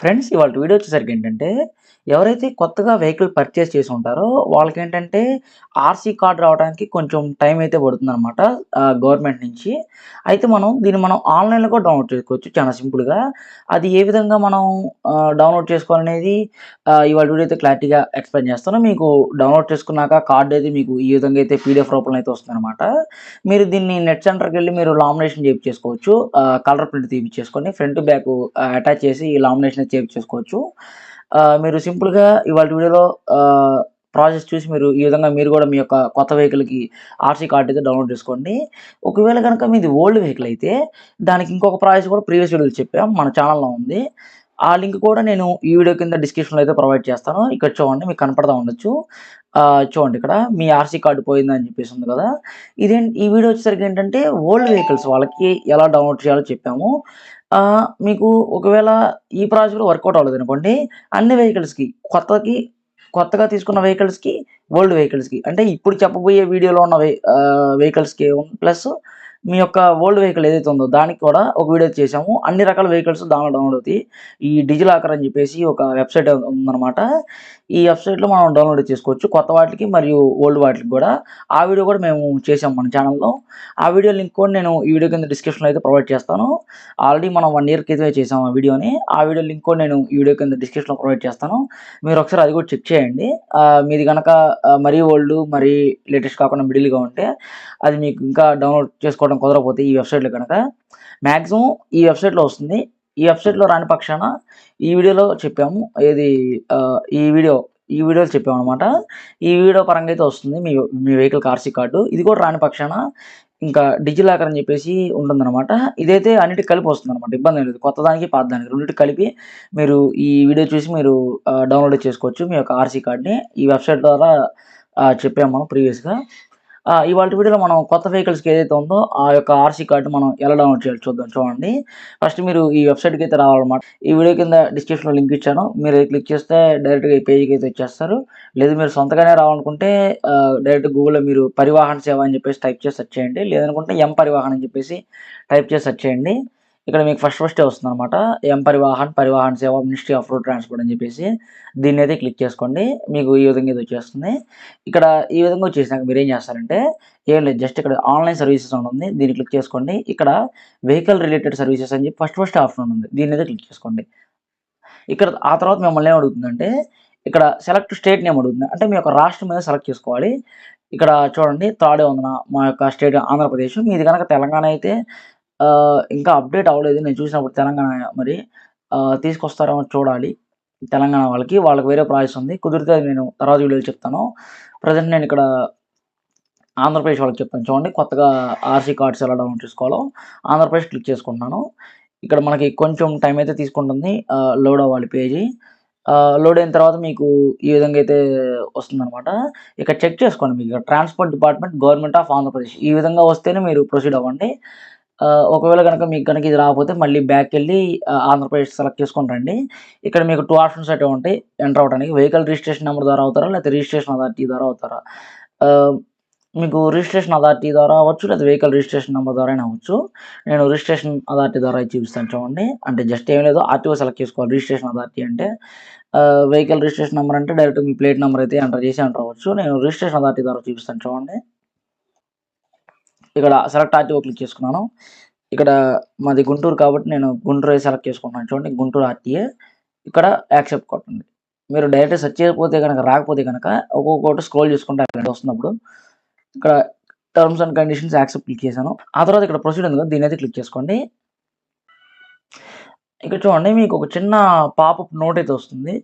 Friends ఇవాళ video వచ్చేసరికి ఏంటంటే ఎవరైతే కొత్తగా వెహికల్ పర్చేస్ చేసి ఉంటారో వాళ్ళకి ఏంటంటే ఆర్సీ కార్డు రావడానికి కొంచెం టైం అయితే పడుతుంది అనమాట గవర్నమెంట్ నుంచి. అయితే మనం దీన్ని మనం ఆన్లైన్లో కూడా డౌన్లోడ్ చేసుకోవచ్చు చాలా సింపుల్గా. అది ఏ విధంగా మనం డౌన్లోడ్ చేసుకోవాలనేది ఇవాళ వీడియో అయితే క్లారిటీగా ఎక్స్ప్లెయిన్ చేస్తాను. మీకు డౌన్లోడ్ చేసుకున్నాక కార్డు అయితే మీకు ఈ విధంగా అయితే పీడిఎఫ్ రూపంలో అయితే వస్తుందన్నమాట. మీరు దీన్ని నెట్ సెంటర్కి వెళ్ళి మీరు లామినేషన్ చేయించేసుకోవచ్చు కలర్ ప్రింట్ తీపిచ్చేసుకొని ఫ్రంట్ బ్యాక్ అటాచ్ చేసి ఈ లామినేషన్ చేయించేసుకోవచ్చు చేసుకోవచ్చు. మీరు సింపుల్గా ఇవాళ వీడియోలో ప్రాసెస్ చూసి మీరు ఈ విధంగా మీరు కూడా మీ యొక్క కొత్త వెహికల్కి ఆర్సీ కార్డ్ అయితే డౌన్లోడ్ చేసుకోండి. ఒకవేళ కనుక మీది ఓల్డ్ వెహికల్ అయితే దానికి ఇంకొక ప్రాసెస్ కూడా ప్రీవియస్ వీడియోలో చెప్పాం మన ఛానల్లో ఉంది. ఆ లింక్ కూడా నేను ఈ వీడియో కింద డిస్క్రిప్షన్లో అయితే ప్రొవైడ్ చేస్తాను. ఇక్కడ చూడండి మీకు కనపడతా ఉండొచ్చు. చూడండి ఇక్కడ మీ ఆర్సీ కార్డు పోయిందని చెప్పేసి ఉంది కదా. ఇదే ఈ వీడియో వచ్చేసరికి ఏంటంటే ఓల్డ్ వెహికల్స్ వాళ్ళకి ఎలా డౌన్లోడ్ చేయాలో చెప్పాము. మీకు ఒకవేళ ఈ ప్రాజెక్ట్లో వర్కౌట్ అవ్వలేదు అనుకోండి అన్ని వెహికల్స్కి కొత్తకి కొత్తగా తీసుకున్న వెహికల్స్కి ఓల్డ్ వెహికల్స్కి అంటే ఇప్పుడు చెప్పబోయే వీడియోలో ఉన్న వెహికల్స్కి ప్లస్ మీ యొక్క ఓల్డ్ వెహికల్ ఏదైతే ఉందో దానికి కూడా ఒక వీడియో చేసాము అన్ని రకాల వెహికల్స్ దానిలో డౌన్లోడ్ అవుతాయి. ఈ డిజిలాకర్ అని చెప్పేసి ఒక వెబ్సైట్ ఉందన్నమాట. ఈ వెబ్సైట్లో మనం డౌన్లోడ్ చేసుకోవచ్చు. కొత్త వాటికి మరియు ఓల్డ్ వాటికి కూడా. ఆ వీడియో కూడా మేము చేసాం మన ఛానల్లో. ఆ వీడియో లింక్ కూడా నేను ఈ వీడియో కింద డిస్క్రిప్షన్లో అయితే ప్రొవైడ్ చేస్తాను. ఆల్రెడీ మనం వన్ ఇయర్ క్రితమే చేసాం ఆ వీడియోని. ఆ వీడియో లింక్ కూడా నేను ఈ వీడియో కింద డిస్క్రిప్షన్లో ప్రొవైడ్ చేస్తాను. మీరు ఒకసారి అది కూడా చెక్ చేయండి. మీది కనుక మరీ ఓల్డ్ మరీ లేటెస్ట్ కాకుండా మిడిల్గా ఉంటే అది మీకు ఇంకా డౌన్లోడ్ చేసుకోవడం కుదరకపోతే ఈ వెబ్సైట్లో కనుక మ్యాక్సిమం ఈ వెబ్సైట్లో వస్తుంది. ఈ వెబ్సైట్లో రాని పక్షాన ఈ వీడియోలో చెప్పాము. ఏది ఈ వీడియో ఈ వీడియోలో చెప్పాము అనమాట ఈ వీడియో పరంగా అయితే వస్తుంది. మీ మీ వెహికల్ కార్సీ కార్డు. ఇది కూడా రాని పక్షాన ఇంకా డిజిలాకర్ అని చెప్పేసి ఉంటుందన్నమాట. ఇదైతే అన్నిటికి కలిపి వస్తుంది అనమాట ఇబ్బంది లేదు. కొత్త దానికి పాత దానికి రెండింటి కలిపి మీరు ఈ వీడియో చూసి మీరు డౌన్లోడ్ చేసుకోవచ్చు మీ యొక్క ఆర్సీ కార్డ్ని. ఈ వెబ్సైట్ ద్వారా చెప్పాము మనం ప్రీవియస్గా. ఇవాళ వీడియోలో మనం కొత్త వెహికల్స్కి ఏదైతే ఉందో ఆ యొక్క ఆర్సీ కార్డు మనం ఎలా డౌన్లోడ్ చేయాలి చూద్దాం. చూడండి. ఫస్ట్ మీరు ఈ వెబ్సైట్కి అయితే రావాలన్నమాట. ఈ వీడియో కింద డిస్క్రిప్షన్లో లింక్ ఇచ్చాను. మీరు క్లిక్ చేస్తే డైరెక్ట్గా ఈ పేజ్కి అయితే వచ్చేస్తారు. లేదు మీరు సొంతగానే రావాలనుకుంటే డైరెక్ట్ గూగుల్లో మీరు పరివాహన సేవ అని చెప్పేసి టైప్ చేసి సెర్చ్ చేయండి. లేదనుకుంటే ఎం పరివాహన్ అని చెప్పేసి టైప్ చేసి సెర్చ్ చేయండి. ఇక్కడ మీకు ఫస్ట్ ఫస్టే వస్తుంది అనమాట ఎం పరివాహన్ పరివాహన్ సేవ మినిస్ట్రీ ఆఫ్ రోడ్ ట్రాన్స్పోర్ట్ అని చెప్పేసి దీన్ని అయితే క్లిక్ చేసుకోండి. మీకు ఈ విధంగా ఇది వచ్చేస్తుంది. ఇక్కడ ఈ విధంగా వచ్చేసినాక మీరు ఏం చేస్తారంటే ఏం లేదు జస్ట్ ఇక్కడ ఆన్లైన్ సర్వీసెస్ ఉంటుంది ఉంది దీన్ని క్లిక్ చేసుకోండి. ఇక్కడ వెహికల్ రిలేటెడ్ సర్వీసెస్ అని చెప్పి ఫస్ట్ ఫస్ట్ ఆప్షన్ ఉంది దీన్ని అయితే క్లిక్ చేసుకోండి. ఇక్కడ ఆ తర్వాత మిమ్మల్ని ఏం అడుగుతుందంటే ఇక్కడ సెలెక్ట్ స్టేట్ నేమ్ అడుగుతుంది. అంటే మీ యొక్క రాష్ట్రం మీద సెలెక్ట్ చేసుకోవాలి. ఇక్కడ చూడండి థర్డ్ ఉందన మా యొక్క స్టేట్ ఆంధ్రప్రదేశ్ మీది కనుక తెలంగాణ అయితే ఇంకా అప్డేట్ అవ్వలేదు. నేను చూసినప్పుడు తెలంగాణ మరి తీసుకొస్తారో తీసుకొస్తారేమో చూడాలి. తెలంగాణ వాళ్ళకి వాళ్ళకి వేరే ప్రాసెస్ ఉంది. కుదిరితే నేను తర్వాత వీడియోలో చెప్తాను. ప్రజెంట్ నేను ఇక్కడ ఆంధ్రప్రదేశ్ వాళ్ళకి చెప్తాను. చూడండి కొత్తగా ఆర్సీ కార్డ్స్ ఎలా డౌన్లోడ్ చేసుకోవాలో ఆంధ్రప్రదేశ్ క్లిక్ చేసుకుంటున్నాను. ఇక్కడ మనకి కొంచెం టైం అయితే తీసుకుంటుంది లోడ్ అవ్వాలి పేజీ. లోడ్ అయిన తర్వాత మీకు ఈ విధంగా అయితే వస్తుందన్నమాట. ఇక్కడ చెక్ చేసుకోండి మీకు. Transport department government of Andhra Pradesh. ఈ విధంగా వస్తేనే మీరు ప్రొసీడ్ అవ్వండి. ఒకవేళ కనుక మీకు కనుక ఇది రాకపోతే మళ్ళీ బ్యాక్ వెళ్ళి ఆంధ్రప్రదేశ్ సెలెక్ట్ చేసుకొని రండి. ఇక్కడ మీకు టూ ఆప్షన్స్ అయితే ఉంటాయి. ఎంటర్ అవ్వడానికి వెహికల్ రిజిస్ట్రేషన్ నెంబర్ ద్వారా అవుతారా లేకపోతే రిజిస్ట్రేషన్ అథారిటీ ద్వారా అవుతారా? మీకు రిజిస్ట్రేషన్ అథారిటీ ద్వారా అవ్వచ్చు లేదా వెహికల్ రిజిస్ట్రేషన్ నెంబర్ ద్వారా అవ్వచ్చు. నేను రిజిస్ట్రేషన్ అథారిటీ ద్వారా అయితే చూపిస్తాను చూడండి. అంటే జస్ట్ ఏం లేదు ఆర్టీఓ సెలెక్ట్ చేసుకోవాలి. రిజిస్ట్రేషన్ అథారిటీ అంటే వెహికల్ రిజిస్ట్రేషన్ నెంబర్ అంటే డైరెక్ట్ మీ ప్లేట్ నెంబర్ అయితే ఎంటర్ చేసి ఎంటర్ అవ్వచ్చు. నేను రిజిస్ట్రేషన్ అథారిటీ ద్వారా చూపిస్తాను చూడండి. ఇక్కడ సెలెక్ట్ ఆర్టీఓ క్లిక్ చేసుకున్నాను. ఇక్కడ మాది గుంటూరు కాబట్టి నేను గుంటూరు సెలెక్ట్ చేసుకుంటున్నాను. చూడండి గుంటూరు ఆర్టీఏ ఇక్కడ యాక్సెప్ట్ కొట్టండి మీరు డైరెక్ట్ సెర్చ్ చేయకపోతే కనుక రాకపోతే కనుక ఒక్కొక్కటి స్క్రోల్ చేసుకుంటే వస్తున్నప్పుడు ఇక్కడ terms and conditions accept click చేశాను. ఆ తర్వాత ఇక్కడ ప్రొసీడ్ ఉంది కదా దీని అయితే క్లిక్ చేసుకోండి. ఇక్కడ చూడండి మీకు ఒక చిన్న పాపప్ నోట్ అయితే వస్తుంది.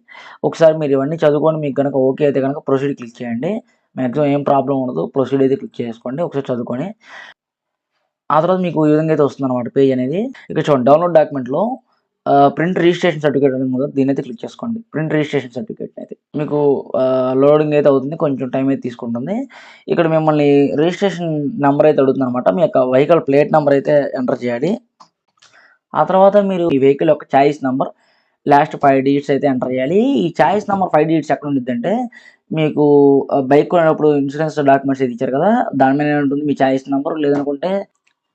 ఒకసారి మీరు ఇవన్నీ చదువుకొని మీకు కనుక ఓకే అయితే కనుక ప్రొసీడ్ క్లిక్ చేయండి. మ్యాక్సిమం ఏం ప్రాబ్లం ఉండదు. ప్రొసీడ్ అయితే క్లిక్ చేసుకోండి. ఒకసారి చదువుకొని ఆ తర్వాత మీకు ఈ విధంగా అయితే వస్తుంది అనమాట పేజ్ అనేది. ఇక్కడ చూడండి. డౌన్లోడ్ డాక్యుమెంట్లో ప్రింట్ రిజిస్ట్రేషన్ సర్టిఫికేట్ అనేది కదా దీని అయితే క్లిక్ చేసుకోండి. ప్రింట్ రిజిస్ట్రేషన్ సర్టిఫికేట్ అయితే మీకు లోడింగ్ అయితే అవుతుంది. కొంచెం టైం అయితే తీసుకుంటుంది. ఇక్కడ మిమ్మల్ని రిజిస్ట్రేషన్ నెంబర్ అయితే అడుగుతుంది అనమాట మీ యొక్క వెహికల్ ప్లేట్ నెంబర్ అయితే ఎంటర్ చేయాలి. ఆ తర్వాత మీరు ఈ వెహికల్ యొక్క choice number last five digits అయితే ఎంటర్ చేయాలి ఈ చాయిస్ నెంబర్ ఫైవ్ డిజిట్స్ ఎక్కడ ఉండిద్ది అంటే మీకు బైక్ కొనేటప్పుడు ఇన్సూరెన్స్ డాక్యుమెంట్స్ అయితే ఇచ్చారు కదా దాని మీద ఉంటుంది మీ చాయిస్ నెంబర్ లేదనుకుంటే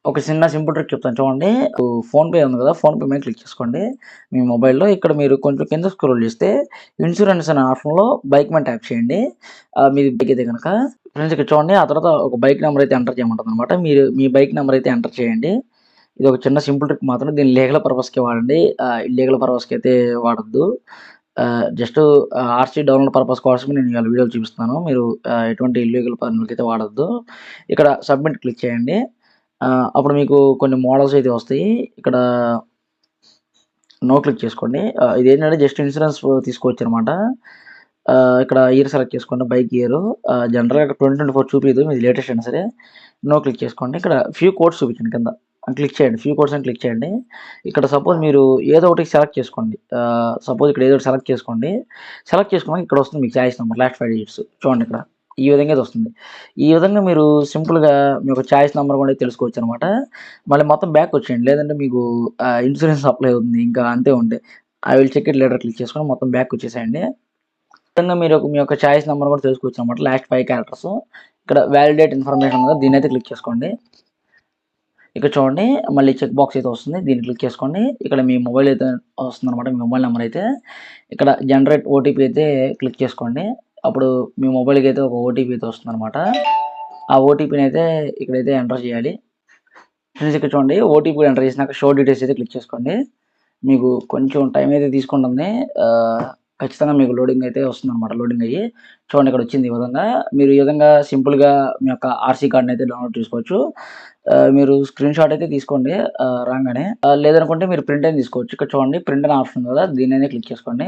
ఒక చిన్న సింపుల్ ట్రిక్ చెప్తాను చూడండి. ఫోన్‌పే ఉంది కదా! ఫోన్‌పే మీద క్లిక్ చేసుకోండి. మీ మొబైల్‌లో ఇక్కడ మీరు కొంచెం కింద స్క్రోల్ చేస్తే ఇన్సూరెన్స్ అనే ఆప్షన్‌లో బైక్ మీద ట్యాప్ చేయండి. మీది బైక్ అయితే కనుక ఫ్రెండ్స్ ఇక్కడ చూడండి. ఆ తర్వాత ఒక బైక్ నెంబర్ అయితే ఎంటర్ చేయమంటుంది అనమాట మీరు మీ బైక్ నెంబర్ అయితే ఎంటర్ చేయండి. ఇది ఒక చిన్న సింపుల్ ట్రిక్ మాత్రం దీన్ని లీగల్ పర్పస్‌కే వాడండి. ఇల్లీగల్ పర్పస్‌కి అయితే వాడద్దు జస్ట్ ఆర్‌సీ డౌన్‌లోడ్ పర్పస్ కోసమే నేను ఇవాళ వీడియోలు చూపిస్తున్నాను. మీరు ఎటువంటి ఇల్లీగల్ పనులకైతే వాడద్దు ఇక్కడ సబ్మిట్ క్లిక్ చేయండి. అప్పుడు మీకు కొన్ని మోడల్స్ అయితే వస్తాయి. ఇక్కడ నో క్లిక్ చేసుకోండి. ఇది ఇదేంటంటే జస్ట్ ఇన్సూరెన్స్ తీసుకోవచ్చు అనమాట ఇక్కడ ఇయర్ సెలెక్ట్ చేసుకోండి. బైక్ ఇయర్ జనరల్గా ట్వంటీ ట్వంటీ ఫోర్ చూపించదు మీది లేటెస్ట్ అయినా సరే. నో క్లిక్ చేసుకోండి. ఇక్కడ ఫ్యూ కోడ్స్ చూపించండి కింద. క్లిక్ చేయండి. ఫ్యూ కోడ్స్ అని క్లిక్ చేయండి. ఇక్కడ సపోజ్ మీరు ఏదో ఒకటి సెలెక్ట్ చేసుకోండి. సపోజ్ ఇక్కడ ఏదో ఒకటి సెలెక్ట్ చేసుకోండి. సెలెక్ట్ చేసుకున్నాక ఇక్కడ వస్తుంది మీకు choice number last five digits చూడండి ఇక్కడ. ఈ విధంగా ఇది వస్తుంది. ఈ విధంగా మీరు సింపుల్‌గా మీ యొక్క చాయిస్ నెంబర్ కూడా తెలుసుకోవచ్చనమాట. మళ్ళీ మొత్తం బ్యాక్ వచ్చేయండి. లేదంటే మీకు ఇన్సూరెన్స్ అప్లై అవుతుంది. ఇంకా అంతే ఉంటే. I will check it later click చేసుకొని మొత్తం బ్యాక్ వచ్చేసేయండి. విధంగా మీరు మీ యొక్క చాయిస్ నెంబర్ కూడా తెలుసుకోవచ్చు అనమాట లాస్ట్ ఫైవ్ క్యారెక్టర్స్. ఇక్కడ వ్యాలిడేట్ ఇన్ఫర్మేషన్ దీని అయితే క్లిక్ చేసుకోండి. ఇక్కడ చూడండి మళ్ళీ చెక్ బాక్స్ అయితే వస్తుంది. దీన్ని క్లిక్ చేసుకోండి. ఇక్కడ మీ మొబైల్ అయితే వస్తుందనమాట. మీ మొబైల్ నెంబర్ అయితే. ఇక్కడ జనరేట్ ఓటీపీ అయితే క్లిక్ చేసుకోండి. అప్పుడు మీ మొబైల్‌కి అయితే ఒక ఓటీపీ అయితే వస్తుందనమాట. ఆ ఓటీపీని అయితే ఇక్కడైతే ఎంటర్ చేయాలి. ఫ్రెండ్స్ ఇక్కడ చూడండి ఓటీపీ ఎంటర్ చేసినాక షో డీటెయిల్స్ అయితే క్లిక్ చేసుకోండి. మీకు కొంచెం టైం అయితే తీసుకుంటుంది. ఖచ్చితంగా మీకు లోడింగ్ అయితే వస్తుంది అనమాట లోడింగ్ అయ్యి చూడండి ఇక్కడ వచ్చింది ఈ విధంగా. మీరు ఈ విధంగా సింపుల్‌గా మీ యొక్క ఆర్‌సీ కార్డ్‌ని అయితే డౌన్‌లోడ్ చేసుకోవచ్చు. మీరు స్క్రీన్ షాట్ అయితే తీసుకోండి రాగానే లేదనుకుంటే మీరు ప్రింట్ అయిన తీసుకోవచ్చు. ఇక్కడ చూడండి ప్రింట్ అనే ఆప్షన్ కదా! దీన్నైతే క్లిక్ చేసుకోండి.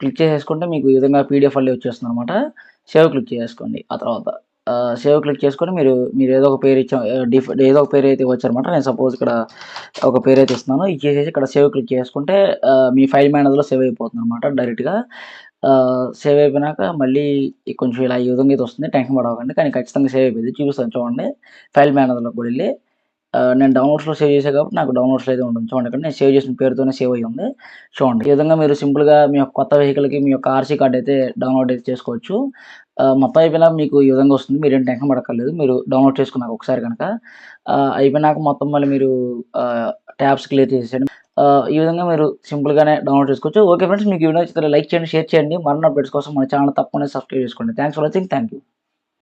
క్లిక్ చేసేసుకుంటే మీకు ఈ విధంగా పీడీఎఫ్ వచ్చేస్తుంది అనమాట సేవ్ క్లిక్ చేసుకోండి ఆ తర్వాత. సేవ్ క్లిక్ చేసుకొని మీరు మీరు ఏదో ఒక పేరు ఇచ్చా డిఫ్ ఏదో ఒక పేరు అయితే ఇవ్వచ్చారనమాట నేను సపోజ్ ఇక్కడ ఒక పేరు అయితే ఇస్తున్నాను. ఇచ్చేసేసి ఇక్కడ సేవ్ క్లిక్ చేసుకుంటే మీ ఫైల్ మేనేజర్‌లో సేవ్ అయిపోతుందనమాట డైరెక్ట్‌గా. సేవ్ అయిపోయినాక మళ్ళీ కొంచెం ఇలా ఈ విధంగా అయితే వస్తుంది. టెన్షన్ పడవకండి కానీ ఖచ్చితంగా సేవ్ అయిపోయింది. చూపిస్తాను చూడండి. ఫైల్ మేనేజర్‌లోకి కూడా వెళ్ళి నేను డౌన్‌లోడ్స్‌లో సేవ్ చేసే కాబట్టి నాకు డౌన్‌లోడ్స్‌లో అయితే ఉంటుంది. చూడండి ఇక్కడ నేను సేవ్ చేసిన పేరుతోనే సేవ్ అయ్యి ఉంది. చూడండి. ఈ విధంగా మీరు సింపుల్‌గా మీ యొక్క కొత్త వెహికల్‌కి మీ యొక్క ఆర్‌సీ కార్డ్ అయితే డౌన్‌లోడ్ అయితే చేసుకోవచ్చు. మొత్తం అయిపోయినా మీకు ఈ విధంగా వస్తుంది. మీరేం టెన్షన్ పడక్కర్లేదు. మీరు డౌన్‌లోడ్ చేసుకున్నాక ఒకసారి కనుక అయిపోయినాక మొత్తం మళ్ళీ మీరు ట్యాబ్స్ క్లియర్ చేసేయండి ఈ విధంగా మీరు సింపుల్‌గానే డౌన్‌లోడ్ చేసుకోవచ్చు. ఓకే ఫ్రెండ్స్ మీకు వీడియో నచ్చితే లైక్ చేయండి, షేర్ చేయండి. మరణ అప్డేట్స్ కోసం మన ఛానల్ తప్పకుండా సబ్స్క్రైబ్ చేసుకోండి. Thanks for watching. Thank you.